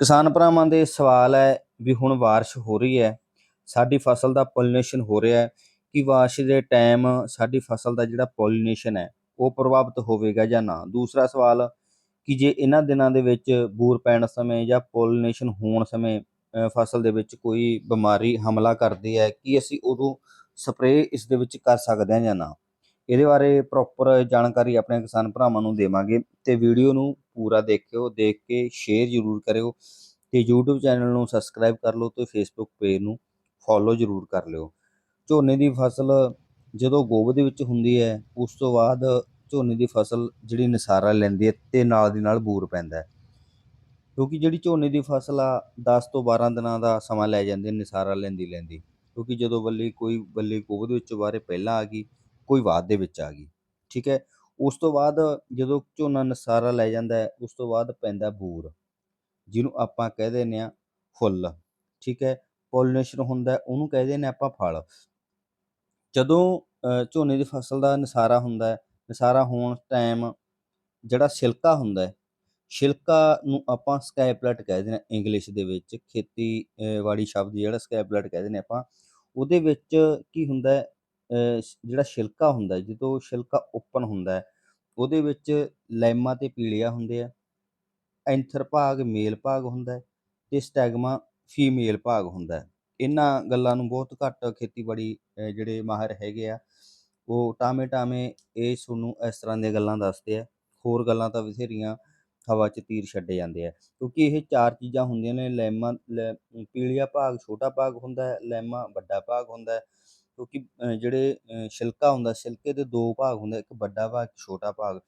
ਕਿਸਾਨ ਭਰਾਵਾਂ ਦੇ ਸਵਾਲ ਹੈ ਵੀ ਹੁਣ ਬਾਰਿਸ਼ ਹੋ ਰਹੀ ਹੈ, ਸਾਡੀ ਫਸਲ ਦਾ ਪੋਲੀਨੇਸ਼ਨ ਹੋ ਰਿਹਾ ਹੈ, ਕਿ ਬਾਰਿਸ਼ ਦੇ ਟਾਈਮ ਸਾਡੀ ਫਸਲ ਦਾ ਜਿਹੜਾ ਪੋਲੀਨੇਸ਼ਨ ਹੈ, ਉਹ ਪ੍ਰਭਾਵਿਤ ਹੋਵੇਗਾ ਜਾਂ ਨਾ? ਦੂਸਰਾ ਸਵਾਲ, ਕਿ ਜੇ ਇਹਨਾਂ ਦਿਨਾਂ ਦੇ ਵਿੱਚ ਬੂਰ ਪੈਣ ਸਮੇਂ ਜਾਂ ਪੋਲੀਨੇਸ਼ਨ ਹੋਣ ਸਮੇਂ ਫਸਲ ਦੇ ਵਿੱਚ ਕੋਈ ਬਿਮਾਰੀ ਹਮਲਾ ਕਰਦੀ ਹੈ, ਕਿ ਅਸੀਂ ਉਦੋਂ ਸਪਰੇਅ ਇਸ ਦੇ ਵਿੱਚ ਕਰ ਸਕਦੇ ਹਾਂ ਜਾਂ ਨਾ? ਇਹਦੇ ਬਾਰੇ ਪ੍ਰੋਪਰ ਜਾਣਕਾਰੀ ਆਪਣੇ ਕਿਸਾਨ ਭਰਾਵਾਂ ਨੂੰ ਦੇਵਾਂਗੇ ਤੇ ਵੀਡੀਓ ਨੂੰ ਪੂਰਾ ਦੇਖਿਓ, ਦੇਖ ਕੇ ਸ਼ੇਅਰ ਜ਼ਰੂਰ ਕਰਿਓ ਤੇ YouTube ਚੈਨਲ ਨੂੰ ਸਬਸਕ੍ਰਾਈਬ ਕਰ ਲਓ ਤੇ Facebook ਪੇਜ ਨੂੰ ਫੋਲੋ ਜ਼ਰੂਰ ਕਰ ਲਿਓ। ਝੋਨੇ ਦੀ ਫਸਲ ਜਦੋਂ ਗੋਭ ਦੇ ਵਿੱਚ ਹੁੰਦੀ ਹੈ, ਉਸ ਤੋਂ ਬਾਅਦ ਝੋਨੇ ਦੀ ਫਸਲ ਜਿਹੜੀ ਨਸਾਰਾ ਲੈਂਦੀ ਹੈ ਤੇ ਨਾਲ ਦੀ ਨਾਲ ਬੂਰ ਪੈਂਦਾ ਕਿਉਂਕਿ ਜਿਹੜੀ ਝੋਨੇ ਦੀ ਫਸਲ ਆ 10 ਤੋਂ 12 ਦਿਨਾਂ ਦਾ ਸਮਾਂ ਲੈ ਜਾਂਦੀ ਹੈ ਨਿਸਾਰਾ ਲੈਂਦੀ ਲੈਂਦੀ। ਕਿਉਂਕਿ ਜਦੋਂ ਬੱਲੀ ਕੋਈ ਬੱਲੀ ਗੋਭ ਦੇ ਵਿੱਚੋਂ ਬਾਹਰੇ ਪਹਿਲਾਂ ਆ ਗਈ, ਕੋਈ ਬਾਅਦ ਦੇ ਵਿੱਚ ਆ ਗਈ। ਠੀਕ ਹੈ? ਉਸ ਤੋਂ ਬਾਅਦ ਜਦੋਂ ਝੋਨਾ ਨਸਾਰਾ ਲੈ ਜਾਂਦਾ ਹੈ, ਉਸ ਤੋਂ ਬਾਅਦ ਪੈਂਦਾ ਬੂਰ, ਜਿਹਨੂੰ ਆਪਾਂ ਕਹਿ ਦਿੰਦੇ ਆ ਫੁੱਲ, ਠੀਕ ਹੈ? ਪੋਲੀਨੇਸ਼ਨ ਹੁੰਦਾ ਉਹਨੂੰ ਕਹਿ ਦਿੰਦੇ ਆਪਾਂ ਫਲ। ਜਦੋਂ ਝੋਨੇ ਦੀ ਫਸਲ ਦਾ ਨਸਾਰਾ ਹੁੰਦਾ ਨਸਾਰਾ ਹੋਣ ਟਾਈਮ ਜਿਹੜਾ ਛਿਲਕਾ ਹੁੰਦਾ ਹੈ, ਛਿਲਕਾ ਨੂੰ ਆਪਾਂ ਸਕੈਪਲਟ ਕਹਿ ਦਿੰਦੇ ਹਾਂ ਇੰਗਲਿਸ਼ ਦੇ ਵਿੱਚ ਖੇਤੀਬਾੜੀ ਸ਼ਬਦ ਜਿਹੜਾ ਸਕੈਪਲਟ ਕਹਿ ਦਿੰਦੇ ਆਪਾਂ, ਉਹਦੇ ਵਿੱਚ ਕੀ ਹੁੰਦਾ ਜਿਹੜਾ ਛਿਲਕਾ ਹੁੰਦਾ ਹੈ ਜਦੋਂ ਛਿਲਕਾ ਓਪਨ ਹੁੰਦਾ ਹੈ ਉਹਦੇ ਵਿੱਚ ਲੈਮਾ ਤੇ ਪੀਲੀਆ ਹੁੰਦੇ ਆ ਐਂਥਰ ਭਾਗ ਮੇਲ ਭਾਗ ਹੁੰਦਾ ਹੈ ਤੇ ਸਟੈਗਮਾ ਫੀਮੇਲ ਭਾਗ ਹੁੰਦਾ ਹੈ। ਇਹਨਾਂ ਗੱਲਾਂ ਨੂੰ ਬਹੁਤ ਘੱਟ ਖੇਤੀਬਾੜੀ ਅ, ਜਿਹੜੇ ਮਾਹਰ ਹੈਗੇ ਆ ਉਹ ਟਾਵੇਂ ਟਾਵੇਂ ਇਹ ਤੁਹਾਨੂੰ ਇਸ ਤਰ੍ਹਾਂ ਦੀਆਂ ਗੱਲਾਂ ਦੱਸਦੇ ਆ ਹੋਰ ਗੱਲਾਂ ਤਾਂ ਬਥੇਰੀਆਂ ਹਵਾ 'ਚ ਤੀਰ ਛੱਡੇ ਜਾਂਦੇ ਆ ਕਿਉਂਕਿ ਇਹ ਚਾਰ ਚੀਜ਼ਾਂ ਹੁੰਦੀਆਂ ਨੇ ਲੈਮਾ ਲੈ- ਪੀਲੀਆ ਭਾਗ ਛੋਟਾ ਭਾਗ ਹੁੰਦਾ ਹੈ ਲੈਮਾ ਵੱਡਾ ਭਾਗ ਹੁੰਦਾ ਹੈ ਕਿਉਂਕਿ ਜਿਹੜੇ ਅ, ਛਿਲਕਾ ਹੁੰਦਾ ਛਿਲਕੇ ਦੇ ਦੋ ਭਾਗ ਹੁੰਦੇ ਇੱਕ ਵੱਡਾ ਭਾਗ ਇੱਕ ਛੋਟਾ ਭਾਗ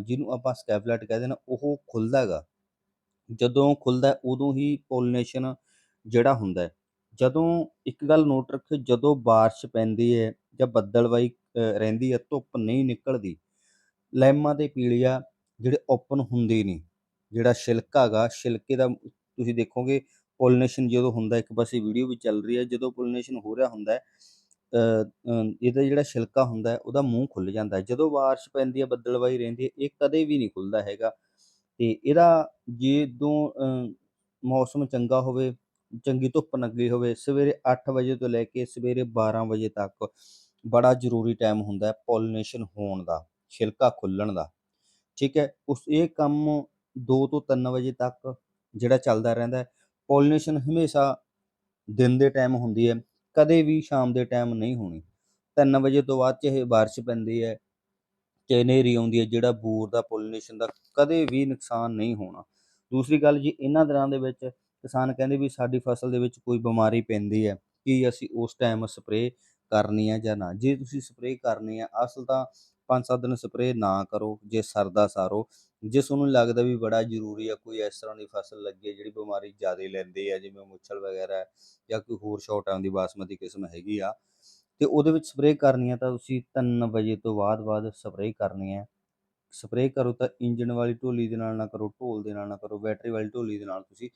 ਜਿਹਨੂੰ ਆਪਾਂ ਸਕੈਪਲਟ ਕਹਿੰਦੇ ਨੇ ਉਹ ਖੁੱਲਦਾ ਹੈਗਾ। ਜਦੋਂ ਖੁੱਲਦਾ ਉਦੋਂ ਹੀ ਪੋਲੀਨੇਸ਼ਨ ਜਿਹੜਾ ਹੁੰਦਾ ਜਦੋਂ ਇੱਕ ਗੱਲ ਨੋਟ ਰੱਖਿਓ ਜਦੋਂ ਬਾਰਿਸ਼ ਪੈਂਦੀ ਹੈ ਜਾਂ ਬੱਦਲਵਾਈ ਰਹਿੰਦੀ ਹੈ ਧੁੱਪ ਨਹੀਂ ਨਿਕਲਦੀ ਲੈਮਾਂ ਤੇ ਪੀਲੀਆ ਜਿਹੜੇ ਓਪਨ ਹੁੰਦੇ ਨਹੀਂ ਜਿਹੜਾ ਛਿਲਕਾ ਗਾ ਛਿਲਕੇ ਦਾ ਤੁਸੀਂ ਦੇਖੋਗੇ ਪੋਲੀਨੇਸ਼ਨ ਜਦੋਂ ਹੁੰਦਾ ਇੱਕ ਪਾਸੇ ਵੀਡੀਓ ਵੀ ਚੱਲ ਰਹੀ ਹੈ ਜਦੋਂ ਪੋਲੀਨੇਸ਼ਨ ਹੋ ਰਿਹਾ ਹੁੰਦਾ ਇਹਦਾ ਜਿਹੜਾ ਛਿਲਕਾ ਹੁੰਦਾ ਹੈ ਉਹਦਾ ਮੂੰਹ ਖੁੱਲ ਜਾਂਦਾ ਹੈ। ਜਦੋਂ ਬਾਰਿਸ਼ ਪੈਂਦੀ ਹੈ ਬੱਦਲਵਾਈ ਰਹਿੰਦੀ ਹੈ ਇਹ ਕਦੇ ਵੀ ਨਹੀਂ ਖੁੱਲਦਾ ਹੈਗਾ। ਤੇ ਇਹਦਾ ਜਦੋਂ ਅ, ਮੌਸਮ ਚੰਗਾ ਹੋਵੇ ਚੰਗੀ ਧੁੱਪ ਲੱਗੀ ਹੋਵੇ ਸਵੇਰੇ 8 ਵਜੇ ਤੋਂ ਲੈ ਕੇ ਸਵੇਰੇ 12 ਵਜੇ ਤੱਕ ਬੜਾ ਜ਼ਰੂਰੀ ਟਾਈਮ ਹੁੰਦਾ ਹੈ ਪੋਲੀਨੇਸ਼ਨ ਹੋਣ ਦਾ ਛਿਲਕਾ ਖੁੱਲਣ ਦਾ। ਠੀਕ ਹੈ ਉਸ ਇਹ ਕੰਮ 2 ਤੋਂ 3 ਵਜੇ ਤੱਕ ਜਿਹੜਾ ਚੱਲਦਾ ਰਹਿੰਦਾ ਹੈ। ਪੋਲੀਨੇਸ਼ਨ ਹਮੇਸ਼ਾ ਦਿਨ ਦੇ ਟਾਈਮ ਹੁੰਦੀ ਹੈ। ਕਦੇ ਵੀ ਸ਼ਾਮ ਦੇ ਟਾਈਮ ਨਹੀਂ ਹੋਣੀ। 3 ਵਜੇ ਤੋਂ ਬਾਅਦ ਚਾਹੇ ਬਾਰਿਸ਼ ਪੈਂਦੀ ਹੈ, ਚਾਹੇ ਹਨੇਰੀ ਆਉਂਦੀ ਹੈ, ਜਿਹੜਾ ਬੂਰ ਦਾ ਪੋਲੀਨੇਸ਼ਨ ਦਾ ਕਦੇ ਵੀ ਨੁਕਸਾਨ ਨਹੀਂ ਹੋਣਾ। ਦੂਸਰੀ ਗੱਲ ਜੀ, ਇਹਨਾਂ ਦਿਨਾਂ ਦੇ ਵਿੱਚ ਕਿਸਾਨ ਕਹਿੰਦੇ ਵੀ ਸਾਡੀ ਫਸਲ ਦੇ ਵਿੱਚ ਕੋਈ ਬਿਮਾਰੀ ਪੈਂਦੀ ਹੈ, ਕੀ ਅਸੀਂ ਉਸ ਟਾਈਮ ਸਪਰੇਅ ਕਰਨੀ ਹੈ ਜਾਂ ਨਾ। ਜੇ ਤੁਸੀਂ ਸਪਰੇਅ ਕਰਨੀ ਹੈ, ਅਸਲ ਤਾਂ 5-7 ਦਿਨ ਸਪਰੇਅ ਨਾ ਕਰੋ, ਜੇ ਸਰਦਾ ਸਾਰੋ, ਜੇ ਤੁਹਾਨੂੰ ਲੱਗਦਾ ਵੀ ਬੜਾ ਜ਼ਰੂਰੀ ਆ, ਕੋਈ ਇਸ ਤਰ੍ਹਾਂ ਦੀ ਫਸਲ ਲੱਗੀ ਜਿਹੜੀ ਬਿਮਾਰੀ ਜ਼ਿਆਦਾ ਲੈਂਦੇ ਆ, ਜਿਵੇਂ ਮੁੱਛਲ ਵਗੈਰਾ ਜਾਂ ਕੋਈ ਹੋਰ ਸ਼ਾਰਟਾਂ ਦੀ ਬਾਸਮਤੀ ਕਿਸਮ ਹੈਗੀ ਆ, ਤੇ ਉਹਦੇ ਵਿੱਚ ਸਪਰੇਅ ਕਰਨੀ ਆ ਤਾਂ ਤੁਸੀਂ 3 ਵਜੇ ਤੋਂ ਬਾਅਦ ਬਾਅਦ ਸਪਰੇਅ ਕਰਨੀ ਹੈ ਸਪਰੇਅ ਕਰੋ ਤਾਂ ਇੰਜਨ ਵਾਲੀ ਢੋਲੀ ਦੇ ਨਾਲ ਨਾ ਕਰੋ, ਢੋਲ ਦੇ ਨਾਲ ਨਾ ਕਰੋ, ਬੈਟਰੀ ਵਾਲੀ ਢੋਲੀ ਦੇ ਨਾਲ ਤੁਸੀਂ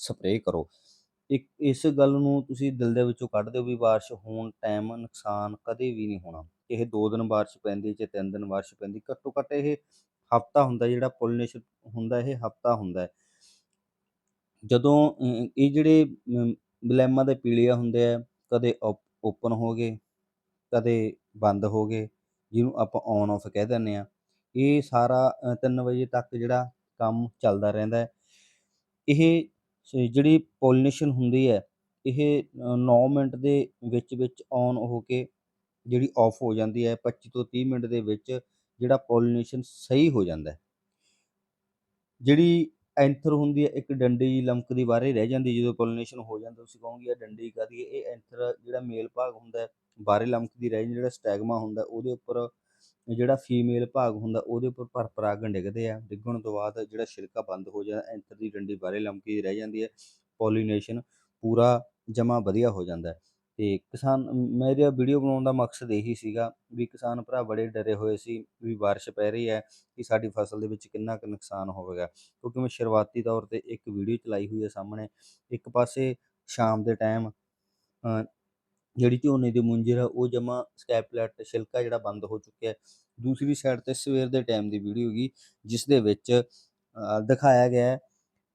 ਸਪਰੇਅ ਕਰੋ। ਇੱਕ, ਇਸ ਗੱਲ ਨੂੰ ਤੁਸੀਂ ਦਿਲ ਦੇ ਵਿੱਚੋਂ ਕੱਢ ਦਿਓ ਵੀ ਬਾਰਿਸ਼ ਹੋਣ ਟਾਈਮ ਨੁਕਸਾਨ ਕਦੇ ਵੀ ਨਹੀਂ ਹੋਣਾ। ਇਹ 2 ਦਿਨ ਬਾਰਿਸ਼ ਪੈਂਦੀ ਹੈ ਜਾਂ 3 ਦਿਨ ਬਾਰਿਸ਼ ਪੈਂਦੀ, ਘੱਟੋ ਘੱਟ ਇਹ ਹਫਤਾ ਹੁੰਦਾ ਜਿਹੜਾ ਪੋਲੀਨੇਸ਼ਨ ਹੁੰਦਾ, ਇਹ ਹਫਤਾ ਹੁੰਦਾ ਜਦੋਂ ਇਹ ਜਿਹੜੇ ਬਲੈਮਾ ਦੇ ਪੀਲੀਆ ਹੁੰਦੇ ਆ, ਕਦੇ ਓਪਨ ਹੋ ਗਏ, ਕਦੇ ਬੰਦ ਹੋ ਗਏ, ਜਿਹਨੂੰ ਆਪਾਂ ਔਨ ਆਫ ਕਹਿ ਦਿੰਦੇ ਆ ਇਹ ਸਾਰਾ 3 ਵਜੇ ਤੱਕ ਜਿਹੜਾ ਕੰਮ ਚੱਲਦਾ ਰਹਿੰਦਾ ਇਹ ਜਿਹੜੀ ਪੋਲੀਨੇਸ਼ਨ ਹੁੰਦੀ ਹੈ, ਇਹ 9 ਮਿੰਟ ਦੇ ਵਿੱਚ ਵਿੱਚ ਔਨ ਹੋ ਕੇ ਜਿਹੜੀ ਆਫ ਹੋ ਜਾਂਦੀ ਹੈ 25 ਤੋਂ 30 ਮਿੰਟ ਦੇ ਵਿੱਚ ਜਿਹੜਾ ਪੋਲੀਨੇਸ਼ਨ ਸਹੀ ਹੋ ਜਾਂਦਾ ਹੈ। ਜਿਹੜੀ ਐਂਥਰ ਹੁੰਦੀ ਹੈ, ਇੱਕ ਡੰਡੀ ਲਮਕਦੀ ਬਾਹਰੇ ਰਹਿ ਜਾਂਦੀ ਜਦੋਂ ਪੋਲੀਨੇਸ਼ਨ ਹੋ ਜਾਂਦਾ, ਤੁਸੀਂ ਕਹੋਗੇ ਇਹ ਡੰਡੀ ਕਾਹਦੀ ਹੈ? ਇਹ ਐਂਥਰ ਜਿਹੜਾ ਮੇਲ ਭਾਗ ਹੁੰਦਾ ਬਾਹਰੇ ਲਮਕਦੀ ਰਹਿ ਜਾਂਦੀ, ਜਿਹੜਾ ਸਟੈਗਮਾ ਹੁੰਦਾ ਉਹਦੇ ਉੱਪਰ ਜਿਹੜਾ ਫੀਮੇਲ ਭਾਗ ਹੁੰਦਾ, ਉਹਦੇ ਉੱਪਰ ਭਰ ਪਰਾਗਣ ਡਿੱਗਦੇ ਆ, ਡਿੱਗਣ ਤੋਂ ਬਾਅਦ ਜਿਹੜਾ ਛਿਲਕਾ ਬੰਦ ਹੋ ਜਾਂਦਾ, ਐਂਥਰ ਦੀ ਡੰਡੀ ਬਾਹਰੇ ਲਮਕੀ ਰਹਿ ਜਾਂਦੀ ਹੈ ਪੋਲੀਨੇਸ਼ਨ ਪੂਰਾ ਜਮਾ ਵਧੀਆ ਹੋ ਜਾਂਦਾ ਅਤੇ ਤੇ ਕਿਸਾਨ ਮੇਰੇ ਵੀਡੀਓ ਬਣਾਉਣ ਦਾ ਮਕਸਦ ਇਹੀ ਸੀਗਾ ਵੀ ਕਿਸਾਨ ਭਰਾ ਬੜੇ ਡਰੇ ਹੋਏ ਸੀ ਵੀ ਬਾਰਿਸ਼ ਪੈ ਰਹੀ ਹੈ ਕਿ ਸਾਡੀ ਫਸਲ ਦੇ ਵਿੱਚ ਕਿੰਨਾ ਕੁ ਨੁਕਸਾਨ ਹੋਵੇਗਾ। ਕਿਉਂਕਿ ਮੈਂ ਸ਼ੁਰੂਆਤੀ ਤੌਰ ਤੇ ਇੱਕ ਵੀਡੀਓ ਚਲਾਈ ਹੋਈ ਹੈ ਸਾਹਮਣੇ। ਇੱਕ ਪਾਸੇ ਸ਼ਾਮ ਦੇ ਟਾਈਮ ਜਿਹੜੀ ਝੋਨੇ ਦੀ ਮੁੰਜਰ ਆ, ਉਹ ਜਮਾ ਸਕੈਪਲੈਟ ਛਿਲਕਾ ਜਿਹੜਾ ਬੰਦ ਹੋ ਚੁੱਕਿਆ ਦੂਸਰੀ ਸਾਈਡ ਤੇ ਸਵੇਰ ਦੇ ਟਾਈਮ ਦੀ ਵੀਡੀਓ ਹੈਗੀ, ਜਿਸ ਦੇ ਵਿੱਚ ਦਿਖਾਇਆ ਗਿਆ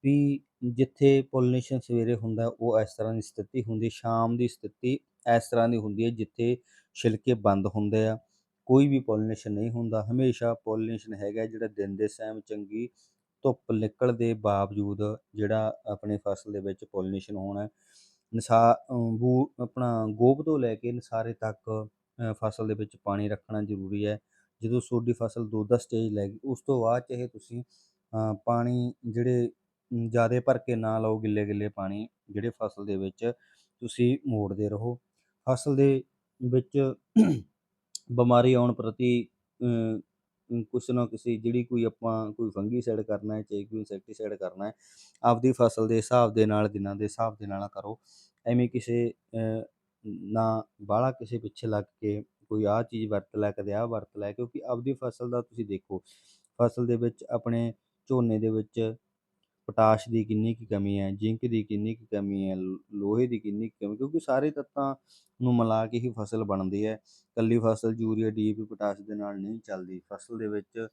ਵੀ ਜਿੱਥੇ ਪੋਲੀਨੇਸ਼ਨ ਸਵੇਰੇ ਹੁੰਦਾ ਉਹ ਇਸ ਤਰ੍ਹਾਂ ਦੀ ਸਥਿਤੀ ਹੁੰਦੀ, ਸ਼ਾਮ ਦੀ ਸਥਿਤੀ ਇਸ ਤਰ੍ਹਾਂ ਦੀ ਹੁੰਦੀ ਹੈ, ਜਿੱਥੇ ਛਿਲਕੇ ਬੰਦ ਹੁੰਦੇ ਆ। ਕੋਈ ਵੀ ਪੋਲੀਨੇਸ਼ਨ ਨਹੀਂ ਹੁੰਦਾ, ਹਮੇਸ਼ਾ ਪੋਲੀਨੇਸ਼ਨ ਹੈਗਾ ਜਿਹੜਾ ਦਿਨ ਦੇ ਟਾਈਮ ਚੰਗੀ ਧੁੱਪ ਨਿਕਲ ਦੇ ਬਾਵਜੂਦ ਜਿਹੜਾ ਆਪਣੇ ਫਸਲ ਦੇ ਵਿੱਚ ਪੋਲੀਨੇਸ਼ਨ ਹੋਣਾ ਨਸਾ ਬੂ, ਆਪਣਾ ਗੋਭ ਤੋਂ ਲੈ ਕੇ ਨਸਾਰੇ ਤੱਕ ਫਸਲ ਦੇ ਵਿੱਚ ਪਾਣੀ ਰੱਖਣਾ ਜ਼ਰੂਰੀ ਹੈ। ਜਦੋਂ ਤੁਹਾਡੀ ਫਸਲ ਦੋ ਦਾ ਸਟੇਜ ਲੈ ਗਈ, ਉਸ ਤੋਂ ਬਾਅਦ ਚਾਹੇ ਤੁਸੀਂ ਪਾਣੀ ਜਿਹੜੇ ਜ਼ਿਆਦਾ ਭਰ ਕੇ ਨਾ ਲਓ ਗਿੱਲੇ ਗਿੱਲੇ ਪਾਣੀ ਜਿਹੜੇ ਫਸਲ ਦੇ ਵਿੱਚ ਤੁਸੀਂ ਮੋੜਦੇ ਰਹੋ। ਫਸਲ ਦੇ ਵਿੱਚ ਬਿਮਾਰੀ ਆਉਣ ਪ੍ਰਤੀ ਕੁਛ ਨਾ ਕਿਸੇ ਜਿਹੜੀ ਕੋਈ ਆਪਾਂ ਕੋਈ ਫੰਗੀਸਾਈਡ ਕਰਨਾ ਹੈ, ਚਾਹੇ ਕੋਈ ਇਨਸੈਕਟੀਸਾਈਡ ਕਰਨਾ ਹੈ, ਆਪਦੀ ਫਸਲ ਦੇ ਹਿਸਾਬ ਦੇ ਨਾਲ, ਦਿਨਾਂ ਦੇ ਹਿਸਾਬ ਦੇ ਨਾਲ ਕਰੋ। ਐਵੇਂ ਕਿਸੇ ਨਾ ਬਾਹਲਾ ਕਿਸੇ ਪਿੱਛੇ ਲੱਗ ਕੇ ਕੋਈ ਆਹ ਚੀਜ਼ ਵਰਤ ਲੈ, ਕਦੇ ਆਹ ਵਰਤ ਲੈ, ਕਿਉਂਕਿ ਆਪਦੀ ਫਸਲ ਦਾ ਤੁਸੀਂ ਦੇਖੋ, ਫਸਲ ਦੇ ਵਿੱਚ ਆਪਣੇ ਝੋਨੇ ਦੇ ਵਿੱਚ ਪੋਟਾਸ਼ ਦੀ ਕਿੰਨੀ ਕੁ ਕਮੀ ਹੈ, ਜ਼ਿੰਕ ਦੀ ਕਿੰਨੀ ਕੁ ਕਮੀ ਹੈ ਲੋਹੇ ਦੀ ਕਿੰਨੀ ਕੁ ਕਮੀ ਕਿਉਂਕਿ ਸਾਰੇ ਤੱਤਾਂ ਨੂੰ ਮਿਲਾ ਕੇ ਹੀ ਫਸਲ ਬਣਦੀ ਹੈ। ਇਕੱਲੀ ਫਸਲ ਯੂਰੀਆ ਡੀਏਪੀ ਪੋਟਾਸ਼ ਦੇ ਨਾਲ ਨਹੀਂ ਚੱਲਦੀ। ਫਸਲ ਦੇ ਵਿੱਚ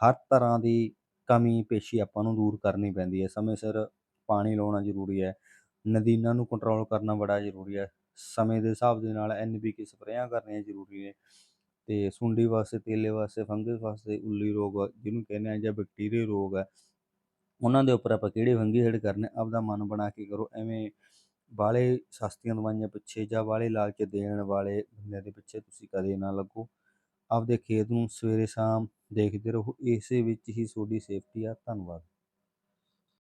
ਹਰ ਤਰ੍ਹਾਂ ਦੀ ਕਮੀ, ਪੇਸ਼ੀ ਆਪਾਂ ਨੂੰ ਦੂਰ ਕਰਨੀ ਪੈਂਦੀ ਹੈ। ਸਮੇਂ ਸਿਰ ਪਾਣੀ ਲਾਉਣਾ ਜ਼ਰੂਰੀ ਹੈ। ਨਦੀਨਾਂ ਨੂੰ ਕੰਟਰੋਲ ਕਰਨਾ ਬੜਾ ਜ਼ਰੂਰੀ ਹੈ। ਸਮੇਂ ਦੇ ਹਿਸਾਬ ਦੇ ਨਾਲ ਐਨਪੀਕੇ ਸਪਰੇਆਂ ਕਰਨੀਆਂ ਜ਼ਰੂਰੀ ਨੇ ਤੇ ਸੁੰਡੀ ਵਾਸਤੇ, ਤੇਲੇ ਵਾਸਤੇ, ਫੰਗਸ ਵਾਸਤੇ ਉੱਲੀ ਰੋਗ ਜਿਹਨੂੰ ਕਹਿੰਦੇ ਆ ਜਾਂ ਬੈਕਟੀਰੀਆ ਰੋਗ ਹੈ ਉਹਨਾਂ ਦੇ ਉੱਪਰ ਆਪਾਂ ਕਿਹੜੇ ਵੰਗੀ ਫੰਗੀਸਾਈਡ ਕਰਨੇ, ਆਪਦਾ ਮਨ ਬਣਾ ਕੇ ਕਰੋ, ਐਵੇਂ ਬਾਹਲੇ ਸਸਤੀਆਂ ਦਵਾਈਆਂ ਪਿੱਛੇ ਜਾਂ ਬਾਹਲੇ ਲਾਲਚ ਦੇਣ ਵਾਲੇ ਬੰਦਿਆਂ ਦੇ ਪਿੱਛੇ ਤੁਸੀਂ ਕਦੇ ਨਾ ਲੱਗੋ। ਆਪਦੇ ਖੇਤ ਨੂੰ ਸਵੇਰੇ ਸ਼ਾਮ ਦੇਖਦੇ ਰਹੋ, ਇਸੇ ਵਿੱਚ ਹੀ ਤੁਹਾਡੀ ਸੇਫਟੀ ਆ। ਧੰਨਵਾਦ।